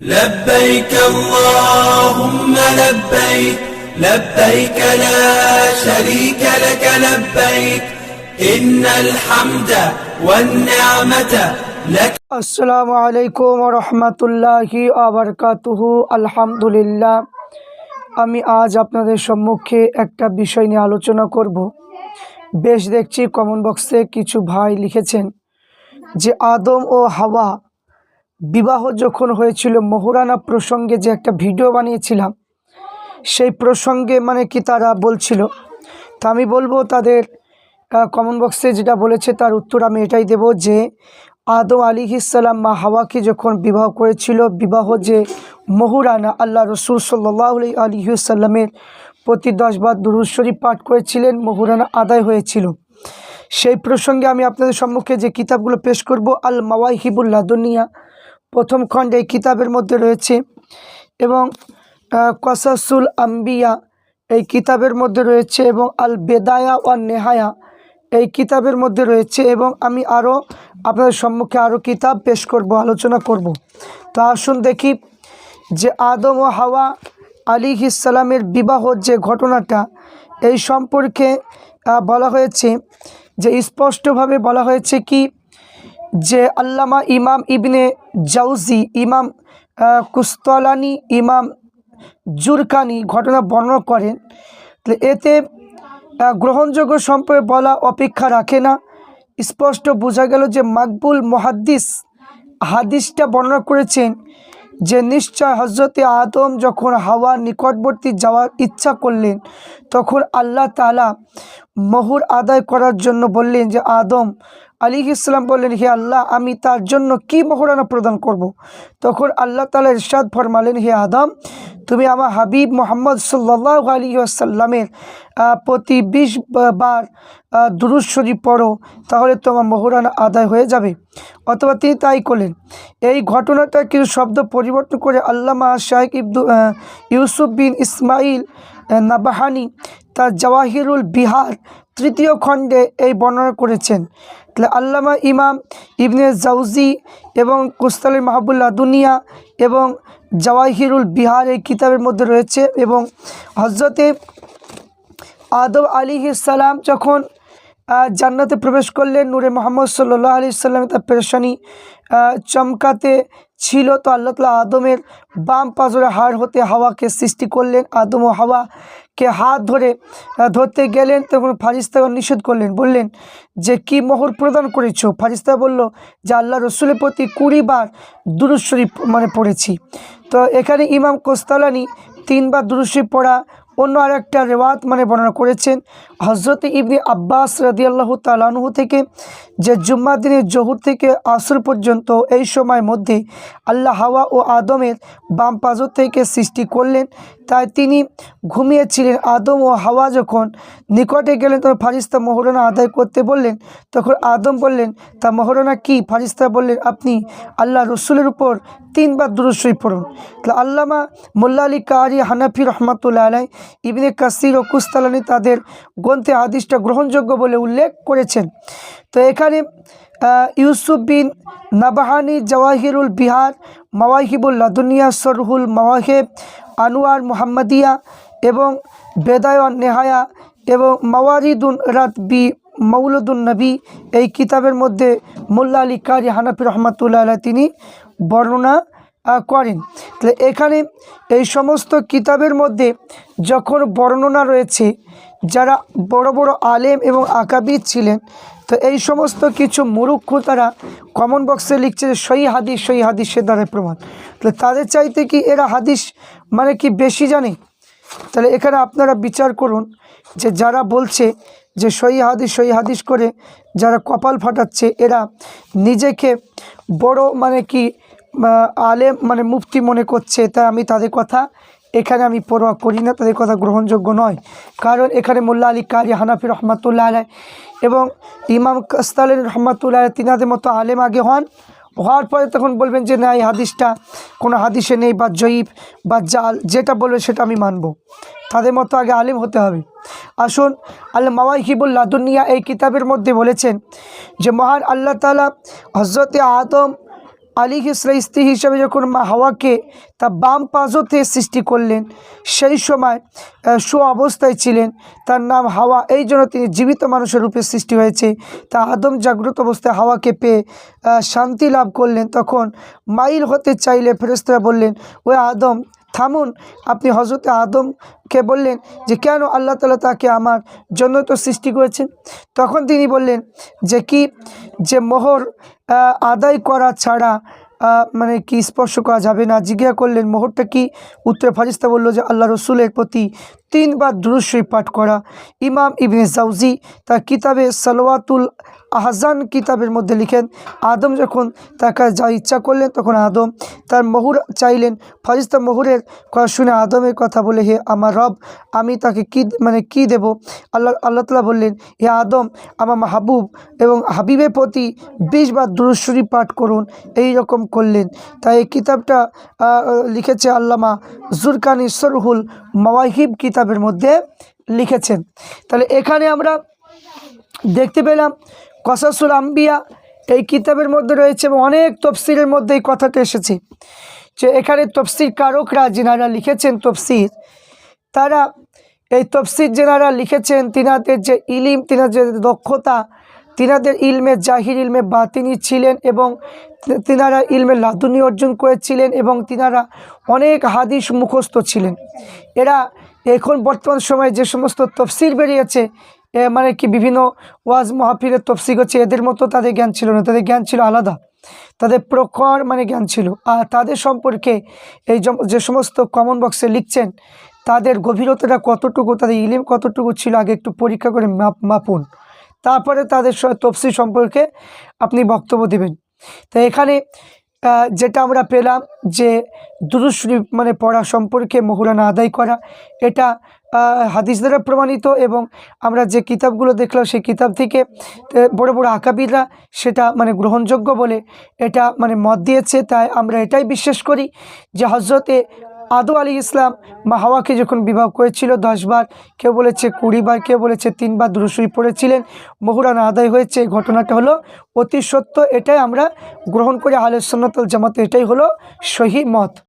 لبيك اللهم لبيك لبيك لا شريك لك لبيك إن الحمد والنعمة لك আসসালামু আলাইকুম রহমতুল্লাহি আবরকাতুহু আলহামদুলিল্লাহ আমি আজ আপনাদের সম্মুখে একটা বিষয় নিয়ে আলোচনা করব বেশ দেখছি কমেন্ট বক্সে কিছু ভাই লিখেছেন যে আদম ও হাওয়া বিবাহ যখন হয়েছিল, মোহরানা প্রসঙ্গে যে একটা ভিডিও বানিয়েছিলাম, সেই প্রসঙ্গে মানে কি তারা বলছিল, তা আমি বলব তাদের কমেন্ট বক্সে যেটা বলেছে তার উত্তর আমি এটাই দেব যে, আদম আলী ইসাল্লাম মা হাওয়াকে যখন বিবাহ করেছিল, বিবাহ যে মহুরানা আল্লাহ রসুল সাল্লাহ আলী সাল্লামের প্রতি দশবার দুরুদ শরীফ পাঠ করেছিলেন, মহুরানা আদায় হয়েছিল। সেই প্রসঙ্গে আমি আপনাদের সম্মুখে যে কিতাবগুলো পেশ করব আল মাওয়াই মাওয়াইহিবুল্লাহ দুনিয়া প্রথম খণ্ড এই কিতাবের মধ্যে রয়েছে। এবং কসাসুল আম্বিয়া এই কিতাবের মধ্যে রয়েছে এবং আল বেদায়া ও নেহায়া এই কিতাবের মধ্যে রয়েছে। এবং আমি আরও আপনাদের সম্মুখে আরও কিতাব পেশ করব, আলোচনা করব। তো আসুন দেখি যে আদম ও হাওয়া আলী ইসালামের বিবাহ যে ঘটনাটা, এই সম্পর্কে বলা হয়েছে যে স্পষ্টভাবে বলা হয়েছে কি যে আল্লামা ইমাম ইবনে জাউজি, ইমাম কুস্তলানি ইমাম জুরকানি ঘটনা বর্ণনা করেন। এতে গ্রহণযোগ্য সম্পর্কে বলা অপেক্ষা রাখে না। স্পষ্ট বোঝা গেল যে মাকবুল মহাদ্দিস হাদিসটা বর্ণনা করেছেন যে নিশ্চয় হজরতে আদম যখন হাওয়া নিকটবর্তী যাওয়ার ইচ্ছা করলেন, তখন আল্লাহ তালা মোহর আদায় করার জন্য বললেন যে, আদম আলী ইসলাম বললেন, হে আল্লাহ, আমি তার জন্য কি মোহরানা প্রদান করব। তখন আল্লাহ তালা ইরশাদ ফরমালেন, হে আদম, তুমি আমার হাবিব মোহাম্মদ সাল্লাহ আলী আসাল্লামের প্রতি বিশ বার দুরুদ শরীফ পড়ো, তাহলে তোমার মোহরানা আদায় হয়ে যাবে অথবা তিনি তাই করলেন এই ঘটনাটা কিছু শব্দ পরিবর্তন করে আল্লামা শাহেক ইবদু ইউসুফ বিন ইসমাইল নাবাহানি তার জওয়াহিরুল বিহার তৃতীয় খণ্ডে এই বর্ণনা করেছেন। তাহলে আল্লামা ইমাম ইবনে জাউজি এবং কুস্তালের মাহবুল্লাহ দুনিয়া এবং জওয়াহিরুল বিহার এই কিতাবের মধ্যে রয়েছে এবং হজরতে আদব আলী সালাম যখন জান্নাতে প্রবেশ করলেন, নূরে মোহাম্মদ সাল্লাহ আলি সাল্লাম তার পেরেশানি চমকাতে ছিল তো আল্লাহ তালা আদমের বাম পাজরে হাড় হতে হাওয়াকে সৃষ্টি করলেন, আদম ও হাওয়াকে হাত ধরে ধরতে গেলেন, তখন ফারিস্তাগণ নিষেধ করলেন, বললেন যে, কি মোহর প্রদান করেছ? ফারিস্তা বলল, যে আল্লাহ রসুলের প্রতি কুড়ি বার দুরুদ শরীফ মানে পড়েছি। তো এখানে ইমাম কোস্তালানি তিনবার দুরুদ শরীফ পড়া অন্য আরেকটা রেওয়াত মানে বর্ণনা করেছেন হজরত ইবনে আব্বাস রাদিয়াল্লাহু তালানহু থেকে যে জুম্মা দিনের জহুর থেকে আসর পর্যন্ত এই সময়ের মধ্যে আল্লাহ হাওয়া ও আদমের বাম পাজর থেকে সৃষ্টি করলেন। তাই তিনি ঘুমিয়েছিলেন। আদম ও হাওয়া যখন নিকটে গেলেন, তখন ফারিস্তা মহরণা আদায় করতে বললেন। তখন আদম বললেন, তা মহরণা কি? ফারিস্তা বললেন, আপনি আল্লাহ রসুলের উপর তিনবার দুরুশ্রী পড়ুন। তাহলে আল্লামা মোল্লা আলী কারি হানাফি রহমাতুল্লাহ আলাই ইবনে কাসির ও কুস্তালানি তাদের গ্রন্থে হাদিসটা গ্রহণযোগ্য বলে উল্লেখ করেছেন। তো এখানে ইউসুফ বিন নাবাহানি, জওয়াহিরুল বিহার, মাওয়াহিবুল লাদুনিয়া সরহুল মাওয়াহেব, আনোয়ার মুহাম্মদিয়া এবং বেদায়ন নেহায়া এবং মাওয়ারিদুন রাত বি মৌলুদুন নবী এই কিতাবের মধ্যে মোল্লা আলী কারি হানাফি রহমাতুল্লাহ তিনি বর্ণনা করেন। তাহলে এখানে এই সমস্ত কিতাবের মধ্যে যখন বর্ণনা রয়েছে, যারা বড় বড় আলেম এবং আকাবিদ ছিলেন, তো এই সমস্ত কিছু মুরুক্ষ তারা কমন বক্সে লিখছে যে সই হাদিস সই হাদিসের দ্বারা প্রমাণ। তাহলে তাদের চাইতে কি এরা হাদিস মানে কি বেশি জানে? তাহলে এখানে আপনারা বিচার করুন যে যারা বলছে যে সই হাদিস সই হাদিস করে যারা কপাল ফাটাচ্ছে, এরা নিজেকে বড় মানে কি আলেম মানে মুফতি মনে করছে তাই আমি তাদের কথা এখানে আমি পরোয়া করি না, তাদের কথা গ্রহণযোগ্য নয়। কারণ এখানে মোল্লা আলী কারি হানাফি রহমাতুল্লাহ আলাই এবং ইমাম কাস্তালেন রহমাতুল্লাহ আলাই তিনাদের মতো আলেম আগে হন। হওয়ার পরে তখন বলবেন যে, না, এই হাদিসটা কোনো হাদিসে নেই বা জয়ীব বা জাল, যেটা বলবে সেটা আমি মানব। তাদের মতো আগে আলেম হতে হবে। আসুন আল্লাহ মাওয়াহিবুল লাদুনিয়া এই কিতাবের মধ্যে বলেছেন যে, মহান আল্লাহ তালা হজরতে আদম আলী ইসরা স্ত্রী হিসাবে যখন মা হাওয়াকে তা বাম পাজতে সৃষ্টি করলেন, সেই সময় সু অবস্থায় ছিলেন। তার নাম হাওয়া। এই জন্য তিনি জীবিত মানুষের রূপে সৃষ্টি হয়েছে। তা আদম জাগ্রত অবস্থায় হাওয়াকে পেয়ে শান্তি লাভ করলেন। তখন মাইল হতে চাইলে ফেরেস্তরা বললেন, ওই আদম থামুন। আপনি হজরতে আদমকে বললেন যে, কেন আল্লাহ তালা তাকে আমার জন্য তো সৃষ্টি করেছেন? তখন তিনি বললেন যে, কি যে মোহর আদায় করা ছাড়া মানে কি স্পর্শ করা যাবে না? জিজ্ঞাসা করলেন, মোহরটা কি? উত্তরে ফারিস্তা বলল যে, আল্লাহ রসুলের প্রতি তিনবার দুরুশ্বই পাঠ করা। ইমাম ইবনে জাউজি তার কিতাবে সালোয়াতুল আহজান কিতাবের মধ্যে লিখেন, আদম যখন তাকে যা ইচ্ছা করলেন তখন আদম তার মহুর চাইলেন। ফারিস্তা মহুরের কথা শুনে আদমের কথা বলে, হে আমার রব, আমি তাকে কি মানে কি দেব? আল্লাহ আল্লাহ তালা বললেন, হে আদম, আমার মাহবুব এবং হাবিবের প্রতি বিশ বার দুরুশ্বরী পাঠ করুন, এই রকম করলেন। তাই এই কিতাবটা লিখেছে আল্লামা জুরকানি সরহুল মাওয়াহিব কিতাবের মধ্যে লিখেছেন। তাহলে এখানে আমরা দেখতে পেলাম কসাসুল আম্বিয়া এই কিতাবের মধ্যে রয়েছে এবং অনেক তফসিরের মধ্যে এই কথাটা এসেছে যে এখানে তফসির কারকরা যেনারা লিখেছেন তফসির, তারা এই তফসির যেনারা লিখেছেন, তিনাদের যে ইলিম, তিনাদের যে দক্ষতা, তিনাদের ইলমে জাহির, ইলমে বাতিনি ছিলেন এবং তিনারা ইলমে লাদুনি অর্জন করেছিলেন এবং তিনারা অনেক হাদিস মুখস্থ ছিলেন। এরা এখন বর্তমান সময়ে যে সমস্ত তফসির বেরিয়েছে মানে কি বিভিন্ন ওয়াজ মাহফিলের তফসির হচ্ছে, এদের মতো তাদের জ্ঞান ছিল না। তাদের জ্ঞান ছিল আলাদা। তাদের প্রখর মানে জ্ঞান ছিল। আর তাদের সম্পর্কে এই যে সমস্ত কমন বক্সে লিখছেন, তাদের গভীরতাটা কতটুকু, তাদের ইলিম কতটুকু ছিল, আগে একটু পরীক্ষা করে মাপ, মাপুন। তারপরে তাদের তফসি সম্পর্কে আপনি বক্তব্য দেবেন। তো এখানে যেটা আমরা পেলাম যে দুরুদ শরীফ মানে পড়া সম্পর্কে মহুরানা আদায় করা, এটা হাদিস দ্বারা প্রমাণিত এবং আমরা যে কিতাবগুলো দেখলাম, সেই কিতাব থেকে বড় বড় আঁকাবিদরা সেটা মানে গ্রহণযোগ্য বলে এটা মানে মত দিয়েছে। তাই আমরা এটাই বিশ্বাস করি যে হজরতে আদু আলী ইসলাম মা হাওয়াকে যখন বিবাহ করেছিল দশবার কেউ বলেছে কুড়িবার কেউ বলেছে তিনবার দুরুসুই পড়েছিলেন মহুরানা আদায় হয়েছে। এই ঘটনাটা হলো অতি সত্য, এটাই আমরা গ্রহণ করে আলোচনাতল জামাতে, এটাই হলো সহি মত।